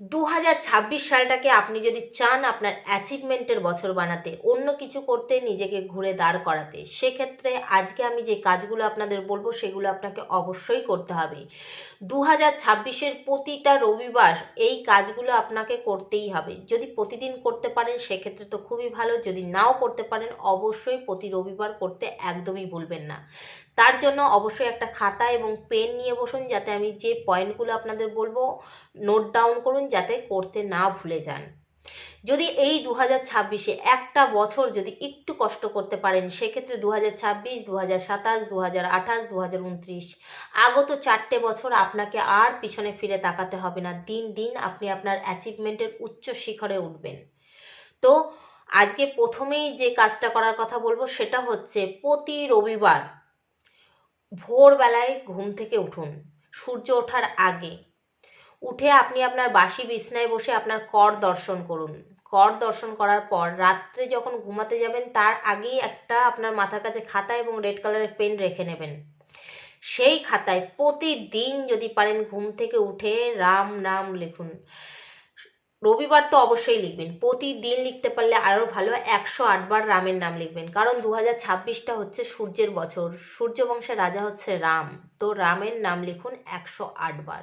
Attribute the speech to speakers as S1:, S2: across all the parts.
S1: দু হাজার ছাব্বিশ সালটাকে আপনি যদি চান আপনার অ্যাচিভমেন্টের বছর বানাতে, অন্য কিছু করতে, নিজেকে ঘুরে দাঁড় করাতে, সেক্ষেত্রে আজকে আমি যে কাজগুলো আপনাদের বলব সেগুলো আপনাকে অবশ্যই করতে হবে। দু হাজার ছাব্বিশের প্রতিটা রবিবার এই কাজগুলো আপনাকে করতেই হবে। যদি প্রতিদিন করতে পারেন সেক্ষেত্রে তো খুবই ভালো, যদি নাও করতে পারেন অবশ্যই প্রতি রবিবার করতে একদমই ভুলবেন না। তার জন্য অবশ্যই একটা খাতা এবং পেন নিয়ে বসুন যাতে আমি যে পয়েন্টগুলো আপনাদের বলব, নোট ডাউন করুন যাতে করতে না ভুলে যান। যদি এই দু হাজার ছাব্বিশে একটা বছর যদি একটু কষ্ট করতে পারেন, সেক্ষেত্রে দু হাজার ছাব্বিশ দু হাজার সাতাশ দু হাজার আঠাশ দু হাজার উনত্রিশ, আগত চারটে বছর আপনাকে আর পিছনে ফিরে তাকাতে হবে না। দিন দিন আপনি আপনার অ্যাচিভমেন্টের উচ্চ শিখরে উঠবেন। তো আজকে প্রথমেই যে কাজটা করার কথা বলব, সেটা হচ্ছে প্রতি রবিবার ভোরবেলায় ঘুম থেকে উঠুন। সূর্য ওঠার আগে। উঠে আপনি আপনার বাসি বিছনায় বসে আপনার কর দর্শন করুন। কর দর্শন করার পর রাত্রে যখন ঘুমাতে যাবেন, তার আগেই একটা আপনার মাথার কাছে খাতা এবং রেড কালারের পেন রেখে নেবেন। সেই খাতায় প্রতিদিন যদি পারেন ঘুম থেকে উঠে রাম নাম লিখুন। রবিবার তো অবশ্যই লিখবেন। প্রতিদিন লিখতে পারলে আরও ভালো একশো আটবার রামের নাম লিখবেন। কারণ দু হাজার ছাব্বিশটা হচ্ছে সূর্যের বছর। সূর্য বংশের রাজা হচ্ছে রাম। তো রামের নাম লিখুন একশো আটবার।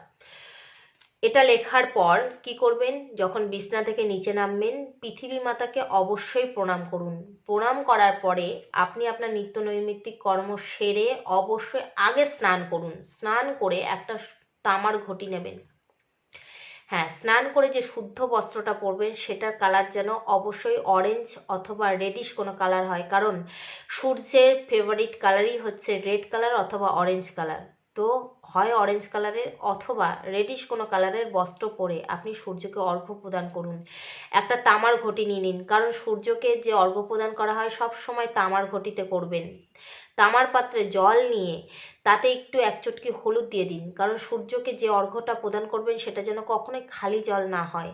S1: এটা লেখার পর কি করবেন? যখন বিছনা থেকে নিচে নামবেন, পৃথিবী মাতাকে অবশ্যই প্রণাম করুন। প্রণাম করার পরে আপনি আপনার নিত্য নৈমিত্তিক কর্ম সেরে অবশ্যই আগে স্নান করুন। স্নান করে একটা তামার ঘটি নেবেন। হ্যাঁ স্নান করে যে শুদ্ধ বস্ত্রটা পরবেন সেটার কালার যেন অবশ্যই অরেঞ্জ অথবা রেডিশ কোনো কালার হয়। কারণ সূর্যের ফেভারিট কালারই হচ্ছে রেড কালার অথবা অরেঞ্জ কালার তো হয় অরেঞ্জ কালারের অথবা রেডিশ কোনো কালারের বস্ত্র পরে আপনি সূর্যকে অর্ঘ্য প্রদান করুন। একটা তামার ঘটি নিয়ে নিন, কারণ সূর্যকে যে অর্ঘ্য প্রদান করা হয় সব সময় তামার ঘটিতে করবেন। তামার পাত্রে জল নিয়ে তাতে একটু এক চটকি হলুদ দিয়ে দিন, কারণ সূর্যকে যে অর্ঘ্যটা প্রদান করবেন সেটা যেন কখনোই খালি জল না হয়।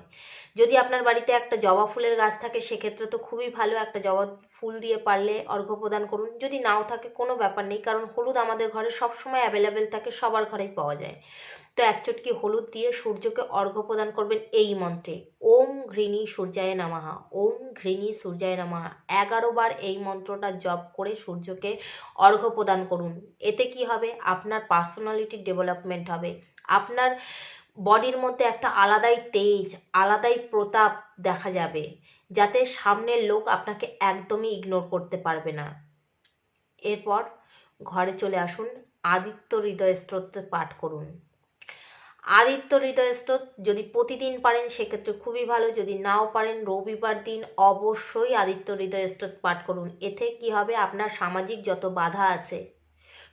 S1: যদি আপনার বাড়িতে একটা জবা ফুলের গাছ থাকে, সেক্ষেত্রে তো খুবই ভালো একটা জবা ফুল দিয়ে পারলে অর্ঘ্য প্রদান করুন। যদি নাও থাকে, কোনো ব্যাপার নেই, কারণ হলুদ আমাদের ঘরে সবসময় অ্যাভেলেবেল থাকে, সবার ঘরেই পাওয়া যায়। তো এক চটকি হলুদ দিয়ে সূর্যকে অর্ঘ্য প্রদান করবেন এই মন্ত্রে, ওম ঘৃণী সূর্যায় নামাহা ওম ঘৃণী সূর্যায় নামাহা এগারো বার এই মন্ত্রটা জপ করে সূর্যকে অর্ঘ্য প্রদান করুন। এতে কি হবে? আপনার পার্সোনালিটি ডেভেলপমেন্ট হবে। আপনার বডির মধ্যে একটা আলাদাই তেজ, আলাদাই প্রতাপ দেখা যাবে, যাতে সামনের লোক আপনাকে একদমই ইগনোর করতে পারবে না। এরপর ঘরে চলে আসুন, আদিত্য হৃদয় স্তোত্র পাঠ করুন। আদিত্য হৃদয় স্তোত যদি প্রতিদিন পারেন, সেক্ষেত্রে খুবই ভালো, যদি নাও পারেন, রবিবার দিন অবশ্যই আদিত্য হৃদয় স্তোত পাঠ করুন। এতে কি হবে? আপনার সামাজিক যত বাধা আছে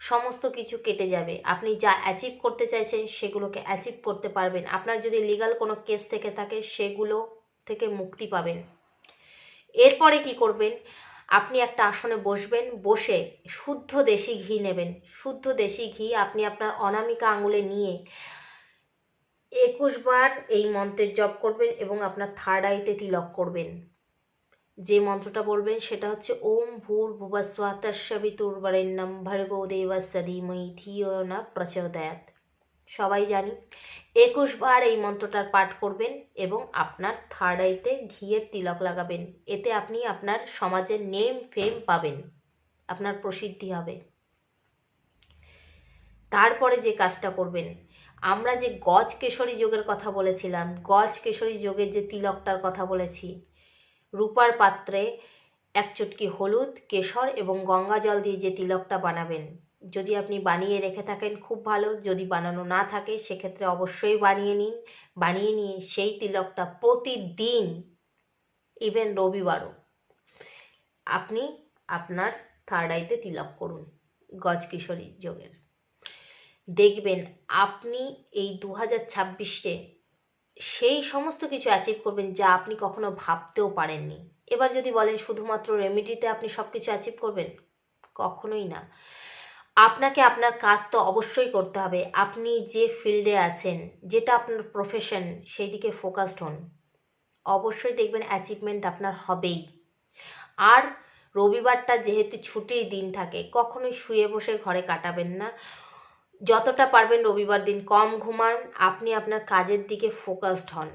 S1: সমস্ত কিছু কেটে যাবে। আপনি যা অ্যাচিভ করতে চাইছেন সেগুলোকে অ্যাচিভ করতে পারবেন। আপনার যদি লিগাল কোনো কেস থেকে থাকে, সেগুলো থেকে মুক্তি পাবেন। এরপরে কি করবেন? আপনি একটা আসনে বসবেন, বসে শুদ্ধ দেশি ঘি নেবেন। শুদ্ধ দেশি ঘি আপনি আপনার অনামিকা আঙুলে নিয়ে একুশ বার এই মন্ত্রের জপ করবেন এবং আপনার থার্ড আইতে তিলক করবেন। যে মন্ত্রটা বলবেন সেটা হচ্ছে, ওম ভূর ভুবস্বাতস্যবিতুর্বরেণ্যম ভর্গো দেবস্য ধীমহি ধিও না প্রচোদয়াত সবাই জানি, একুশ বার এই মন্ত্রটার পাঠ করবেন এবং আপনার থার্ড আইতে ঘিয়ের তিলক লাগাবেন। এতে আপনি আপনার সমাজের নেম ফেম পাবেন। আপনার প্রসিদ্ধি হবে। তারপরে যে কাজটা করবেন, আমরা যে গজ কেশরী যোগের কথা বলেছিলাম, গজ কেশরী যোগের যে তিলকটার কথা বলেছি রূপার পাত্রে এক চটকি হলুদ, কেশর এবং গঙ্গা জল দিয়ে যে তিলকটা বানাবেন। যদি আপনি বানিয়ে রেখে থাকেন, খুব ভালো। যদি বানানো না থাকে, সেক্ষেত্রে অবশ্যই বানিয়ে নিন। বানিয়ে নিয়ে সেই তিলকটা প্রতিদিন ইভেন রবিবারও, আপনি আপনার থার্ড আইতে তিলক করুন, গজ কিশোরী যোগের। দেখবেন, আপনি এই দু হাজার ছাব্বিশে সেই সমস্ত কিছু অ্যাচিভ করবেন যা আপনি কখনো ভাবতেও পারেননি। এবার যদি বলেন শুধুমাত্র রেমেডিতে আপনি সব কিছু অ্যাচিভ করবেন, কখনোই না। আপনাকে আপনার কাজ তো অবশ্যই করতে হবে। আপনি যে ফিল্ডে আছেন, যেটা আপনার প্রফেশন সেই দিকে ফোকাসড হন। অবশ্যই দেখবেন অ্যাচিভমেন্ট আপনার হবেই। আর রবিবারটা যেহেতু ছুটির দিন থাকে, কখনোই শুয়ে বসে ঘরে কাটাবেন না। যতটা পারবেন রবিবার দিন কম ঘুমান, আপনি আপনার কাজের দিকে ফোকাসড হন।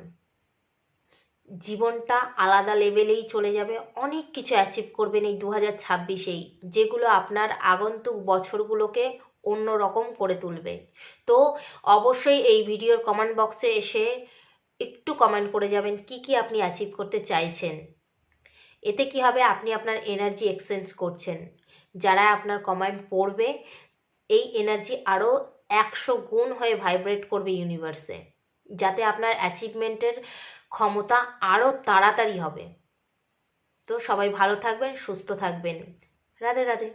S1: জীবনটা আলাদা লেভেলেই চলে যাবে। অনেক কিছু অ্যাচিভ করবেন এই দু হাজার ছাব্বিশেই, যেগুলো আপনার আগন্তুক বছরগুলোকে অন্য রকম করে তুলবে। তো অবশ্যই এই ভিডিওর কমেন্ট বক্সে এসে একটু কমেন্ট করে যাবেন, কি কি আপনি অ্যাচিভ করতে চাইছেন। এতে কি হবে? আপনি আপনার এনার্জি এক্সচেঞ্জ করছেন। যারা আপনার কমেন্ট পড়বে এই এনার্জি আরও একশো গুণ হয়ে ভাইব্রেট করবে ইউনিভার্সে যাতে আপনার অ্যাচিভমেন্টের ক্ষমতা আরও তাড়াতাড়ি হবে। তো সবাই ভালো থাকবেন, সুস্থ থাকবেন। রাধে রাধে।